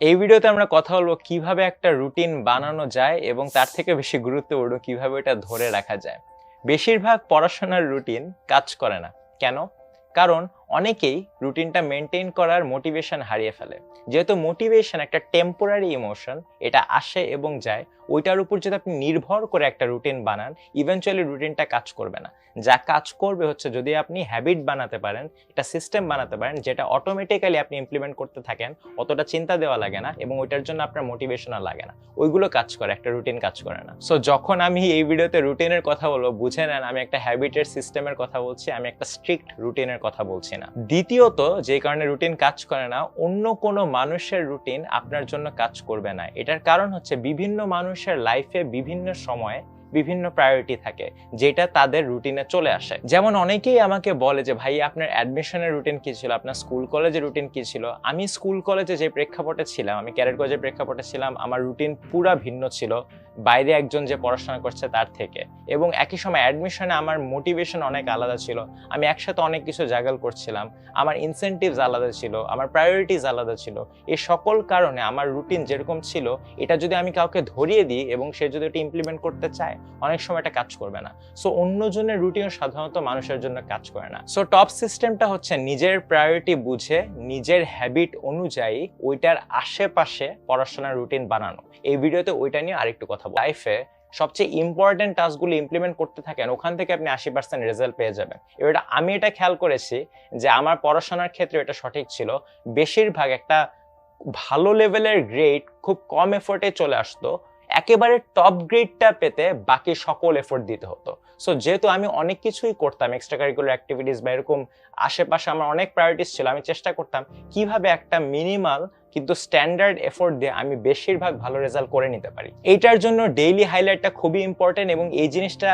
এই ভিডিওতে আমরা কথা বলব কীভাবে একটা রুটিন বানানো যায় এবং তার থেকে বেশি গুরুত্বপূর্ণ কীভাবে এটা ধরে রাখা যায়। বেশিরভাগ পড়াশোনার রুটিন কাজ করে না। কেন? কারণ অনেকেই রুটিনটা মেনটেন করার মোটিভেশন হারিয়ে ফেলে। যেহেতু মোটিভেশন একটা টেম্পোরারি ইমোশন এটা আসে এবং যায়, ওইটার উপর যদি আপনি নির্ভর করে একটা রুটিন বানান ইভেনচুয়ালি রুটিনটা কাজ করবে না। যা কাজ করবে হচ্ছে যদি আপনি হ্যাবিট বানাতে পারেন, একটা সিস্টেম বানাতে পারেন, যেটা অটোমেটিক্যালি আপনি ইমপ্লিমেন্ট করতে থাকেন, অতটা চিন্তা দেওয়া লাগে না এবং ওইটার জন্য আপনার মোটিভেশনও লাগে না। ওইগুলো কাজ করে, একটা রুটিন কাজ করে না। সো যখন আমি এই ভিডিওতে রুটিনের কথা বলব, বুঝে নেন, আমি একটা হ্যাবিটের সিস্টেমের কথা বলছি, আমি একটা স্ট্রিক্ট রুটিনের কথা বলছি। না। দ্বিতীয়ত, যে কারণে রুটিন কাজ করে না, অন্য কোনো মানুষের রুটিন আপনার জন্য কাজ করবে না। এটার কারণ হচ্ছে বিভিন্ন মানুষের লাইফে বিভিন্ন সময়ে বিভিন্ন প্রায়োরিটি থাকে, যেটা তাদের রুটিনে চলে আসে। যেমন অনেকেই আমাকে বলে যে, ভাই, আপনার অ্যাডমিশনের রুটিন কি ছিল? আপনার স্কুল কলেজের রুটিন কি ছিল? আমি স্কুল কলেজে যে প্রেক্ষাপটে ছিলাম, আমি ক্যারেট কলেজের প্রেক্ষাপটে ছিলাম, আমার রুটিন পুরা ভিন্ন ছিল। বাইরে একজন যে পড়াশোনা করছে তার থেকে। এবং একই সময় অ্যাডমিশনে আমার মোটিভেশন অনেক আলাদা ছিল। আমি একসাথে অনেক কিছু জাগাল করছিলাম। আমার ইনসেন্টিভস আলাদা ছিল। আমার প্রায়োরিটিস আলাদা ছিল। এই সকল কারণে আমার রুটিন যেরকম ছিল, এটা যদি আমি কাউকে ধরিয়ে দিই এবং সে যদি এটা ইমপ্লিমেন্ট করতে চায়, অনেক সময় এটা কাজ করবে না। সো অন্যজনের রুটিন সাধারণত মানুষের জন্য কাজ করে না। সো টপ সিস্টেমটা হচ্ছে নিজের প্রায়োরিটি বুঝে, নিজের হ্যাবিট অনুযায়ী ওইটার আশেপাশে পড়াশোনার রুটিন বানানো। এই ভিডিওতে ওইটা নিয়ে আরেকটু কথা বলব লাইফে সবচেয়ে ইম্পর্টেন্ট টাস্কগুলো ইমপ্লিমেন্ট করতে থাকেন, ওখান থেকে আপনি আশি পার্সেন্ট রেজাল্ট পেয়ে যাবেন। এবার আমি এটা খেয়াল করেছি যে আমার পড়াশোনার ক্ষেত্রে এটা সঠিক ছিল। বেশিরভাগ একটা ভালো লেভেলের গ্রেড খুব কম এফোর্টে চলে আসতো। একেবারে টপ গ্রেডটা পেতে বাকি সকল এফোর্ট দিতে হতো। সো যেহেতু আমি অনেক কিছুই করতাম এক্সট্রা কারিকুলার অ্যাক্টিভিটিস বা এরকম আশেপাশে আমার অনেক প্রায়োরিটিস ছিল, আমি চেষ্টা করতাম কীভাবে একটা মিনিমাল কিন্তু স্ট্যান্ডার্ড এফোর্ট দিয়ে আমি বেশিরভাগ ভালো রেজাল্ট করে নিতে পারি। এইটার জন্য ডেইলি হাইলাইটটা খুবই ইম্পর্টেন্ট এবং এই জিনিসটা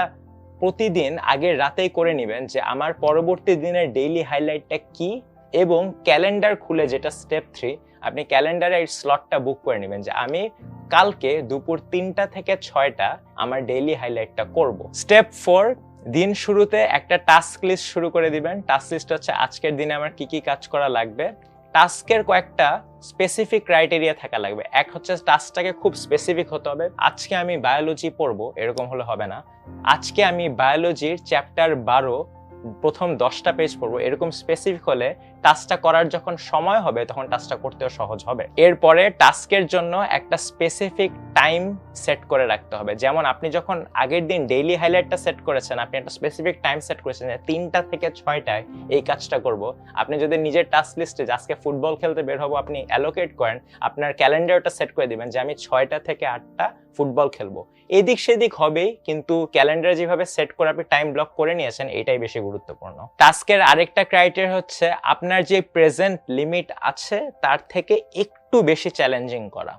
প্রতিদিন আগের রাতেই করে নেবেন যে আমার পরবর্তী দিনের ডেইলি হাইলাইটটা কি এবং ক্যালেন্ডার খুলে যেটা স্টেপ থ্রি আপনি ক্যালেন্ডারে এই স্লটটা বুক করে নেবেন যে আমি কালকে দুপুর তিনটা থেকে ছয়টা আমার ডেইলি হাইলাইটটা করব। স্টেপ ফোর দিন শুরুতে একটা টাস্ক লিস্ট শুরু করে দিবেন। টাস্ক লিস্ট হচ্ছে আজকের দিনে আমার কি কি কাজ করা লাগবে টাস্কের কয়েকটা স্পেসিফিক ক্রাইটেরিয়া থাকা লাগবে। এক হচ্ছে টাস্কটাকে খুব স্পেসিফিক হতে হবে। আজকে আমি বায়োলজি পড়ব, এরকম হলে হবে না। আজকে আমি বায়োলজির চ্যাপ্টার বারো প্রথম দশটা পেজ পড়ব, এরকম স্পেসিফিক হলে টাস্কটা করার যখন সময় হবে, তখন টাস্কটা করতেও সহজ হবে। এরপরে টাস্কের জন্য একটা স্পেসিফিক টাইম সেট করে রাখতে হবে। যেমন আপনি যখন আগের দিন ডেইলি হাইলাইটটা সেট করেছেন, আপনি একটা স্পেসিফিক টাইম সেট করেছেন যে তিনটা থেকে ছয়টায় এই কাজটা করব। আপনি যদি নিজের টাস্ক লিস্টে আজকে ফুটবল খেলতে বের হব আপনি অ্যালোকেট করেন, আপনার ক্যালেন্ডারটা সেট করে দিবেন যে আমি ছয়টা থেকে আটটা ফুটবল খেলব। এদিক সেদিক হবেই কিন্তু ক্যালেন্ডারে যেভাবে সেট করে আপনি টাইম ব্লক করে নিয়েছেন, এটাই বেশি গুরুত্বপূর্ণ। টাস্কের আরেকটা ক্রাইটেরিয়া হচ্ছে, আপনার যে প্রেজেন্ট লিমিট আছে, তার থেকে একটু বেশি চ্যালেঞ্জিং করা।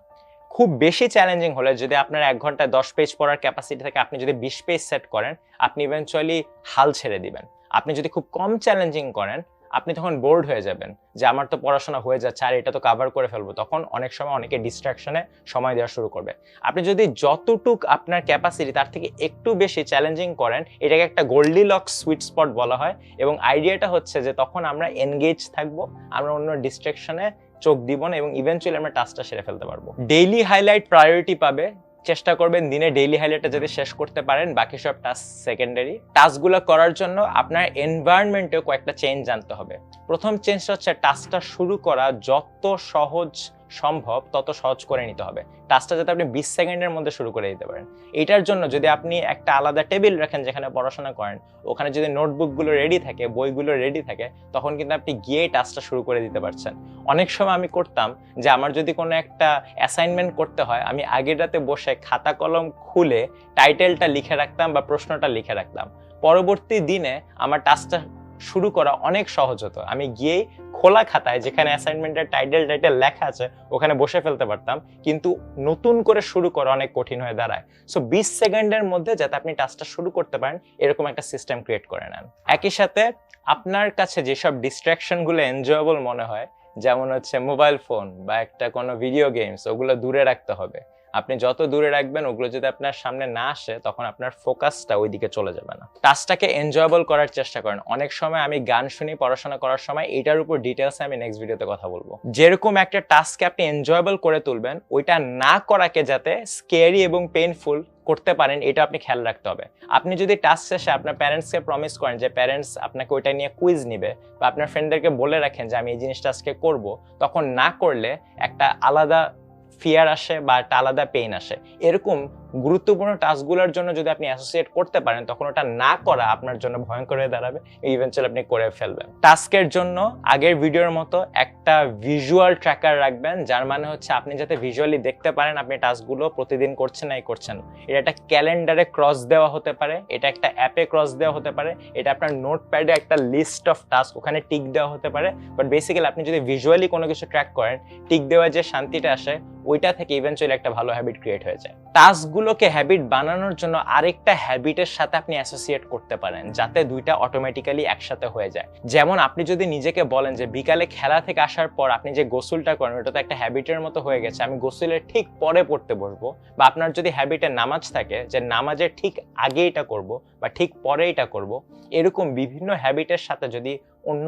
খুব বেশি চ্যালেঞ্জিং হলে যদি আপনার এক ঘন্টায় দশ পেজ পড়ার ক্যাপাসিটি থাকে, আপনি যদি বিশ পেজ সেট করেন, আপনি ইভেনচুয়ালি হাল ছেড়ে দিবেন। আপনি যদি খুব কম চ্যালেঞ্জিং করেন আপনি তখন বোর্ড হয়ে যাবেন যে আমার তো পড়াশোনা হয়ে যাচ্ছে, আর এটা তো কাভার করে ফেলব। তখন অনেক সময় অনেকে ডিস্ট্রাকশনে সময় দেওয়া শুরু করবে। আপনি যদি যতটুক আপনার ক্যাপাসিটি তার থেকে একটু বেশি চ্যালেঞ্জিং করেন, এটাকে একটা গোল্ডি লক সুইট স্পট বলা হয় এবং আইডিয়াটা হচ্ছে যে তখন আমরা এনগেজ থাকব, আমরা অন্য ডিস্ট্রাকশনে চোখ দিব না এবং ইভেনচুয়ালি আমরা টাস্কটা সেরে ফেলতে পারব। ডেইলি হাইলাইট প্রায়োরিটি পাবে চেষ্টা করবেন দিনে ডেইলি হাইলাইটটা যদি শেষ করতে পারেন, বাকি সব টাস্ক সেকেন্ডারি টাস্কগুলো করার জন্য আপনার এনভায়রনমেন্টেও কয়েকটা চেঞ্জ আনতে হবে। প্রথম চেঞ্জটা হচ্ছে টাস্কটা শুরু করা যত সহজ সম্ভব, তত সহজ করে নিতে হবে। টাস্কটা যাতে আপনি বিশ সেকেন্ডের মধ্যে শুরু করে দিতে পারেন। এটার জন্য যদি আপনি একটা আলাদা টেবিল রাখেন যেখানে পড়াশোনা করেন, ওখানে যদি নোটবুকগুলো রেডি থাকে, বইগুলো রেডি থাকে, তখন কিন্তু আপনি গিয়ে টাস্কটা শুরু করে দিতে পারছেন। অনেক সময় আমি করতাম যে আমার যদি কোনো একটা অ্যাসাইনমেন্ট করতে হয়, আমি আগের রাতে বসে খাতা কলম খুলে টাইটেলটা লিখে রাখতাম বা প্রশ্নটা লিখে রাখতাম। পরবর্তী দিনে আমার টাস্কটা শুরু করা অনেক সহজ হতো। আমি গিয়ে খোলা খাতায় যেখানে অ্যাসাইনমেন্টের টাইটেল টাইটেল লেখা আছে, ওখানে বসে ফেলতে পারতাম। কিন্তু নতুন করে শুরু করা অনেক কঠিন হয়ে দাঁড়ায়। সো বিশ সেকেন্ডের মধ্যে যাতে আপনি টাস্কটা শুরু করতে পারেন, এরকম একটা সিস্টেম ক্রিয়েট করে নেন। একই সাথে আপনার কাছে যেসব ডিস্ট্রাকশনগুলো এনজয়েবল মনে হয়, যেমন হচ্ছে মোবাইল ফোন বা একটা কোনো ভিডিও গেমস ওগুলো দূরে রাখতে হবে। আপনি যত দূরে রাখবেন, ওগুলো যদি আপনার সামনে না আসে, তখন আপনার ফোকাসটা ওইদিকে চলে যাবে না। টাস্কটাকে এনজয়েবল করার চেষ্টা করেন। অনেক সময় আমি গান শুনি, পড়াশোনা করার সময় এটার উপর ডিটেলসে আমি নেক্সট ভিডিওতে কথা বলব। যেরকম একটা টাস্ককে আপনি এনজয়েবল করে তুলবেন, ওইটা না করাকে যাতে স্কেরি এবং পেইনফুল করতে পারেন, এটা আপনি খেয়াল রাখতে হবে। আপনি যদি টাস্ক শেষে আপনার প্যারেন্টসকে প্রমিস করেন যে প্যারেন্টস আপনাকে ওইটা নিয়ে কুইজ নিবে বা আপনার ফ্রেন্ডদেরকে বলে রাখেন যে, আমি এই জিনিসটা আজকে করব, তখন না করলে একটা আলাদা ফিয়ার আসে বা একটা আলাদা পেইন আসে। এরকম গুরুত্বপূর্ণ টাস্কগুলোর জন্য যদি আপনি অ্যাসোসিয়েট করতে পারেন, তখন ওটা না করা আপনার জন্য ভয়ঙ্কর হয়ে দাঁড়াবে। ইভেন্চুয়ালি আপনি করে ফেলবেন। টাস্কের জন্য আগের ভিডিওর মতো একটা ভিজুয়াল ট্র্যাকার রাখবেন, যার মানে হচ্ছে আপনি যাতে ভিজুয়ালি দেখতে পারেন আপনি টাস্কগুলো প্রতিদিন করছেন নাই করছেন এটা একটা ক্যালেন্ডারে ক্রস দেওয়া হতে পারে, এটা একটা অ্যাপে ক্রস দেওয়া হতে পারে, এটা আপনার নোটপ্যাডে একটা লিস্ট অফ টাস্ক ওখানে টিক দেওয়া হতে পারে। বাট বেসিক্যালি আপনি যদি ভিজুয়ালি কোনো কিছু ট্র্যাক করেন টিক দেওয়ার যে শান্তিটা আসে, ওইটা থেকে ইভেন্চুয়ালি একটা ভালো হ্যাবিট ক্রিয়েট হয়ে যায়। টাস্কগুলোকে হ্যাবিট বানানোর জন্য আরেকটা হ্যাবিটের সাথে আপনি অ্যাসোসিয়েট করতে পারেন, যাতে দুইটা অটোমেটিক্যালি একসাথে হয়ে যায়। যেমন আপনি যদি নিজেকে বলেন যে বিকালে খেলা থেকে আসার পর আপনি যে গোসলটা করেন, ওটা তো একটা হ্যাবিটের মতো হয়ে গেছে, আমি গোসলের ঠিক পরে পড়তে বসবো। বা আপনার যদি হ্যাবিটে নামাজ থাকে, যে নামাজের ঠিক আগে এটা করব বা ঠিক পরে এটা করব, এরকম বিভিন্ন হ্যাবিটের সাথে যদি অন্য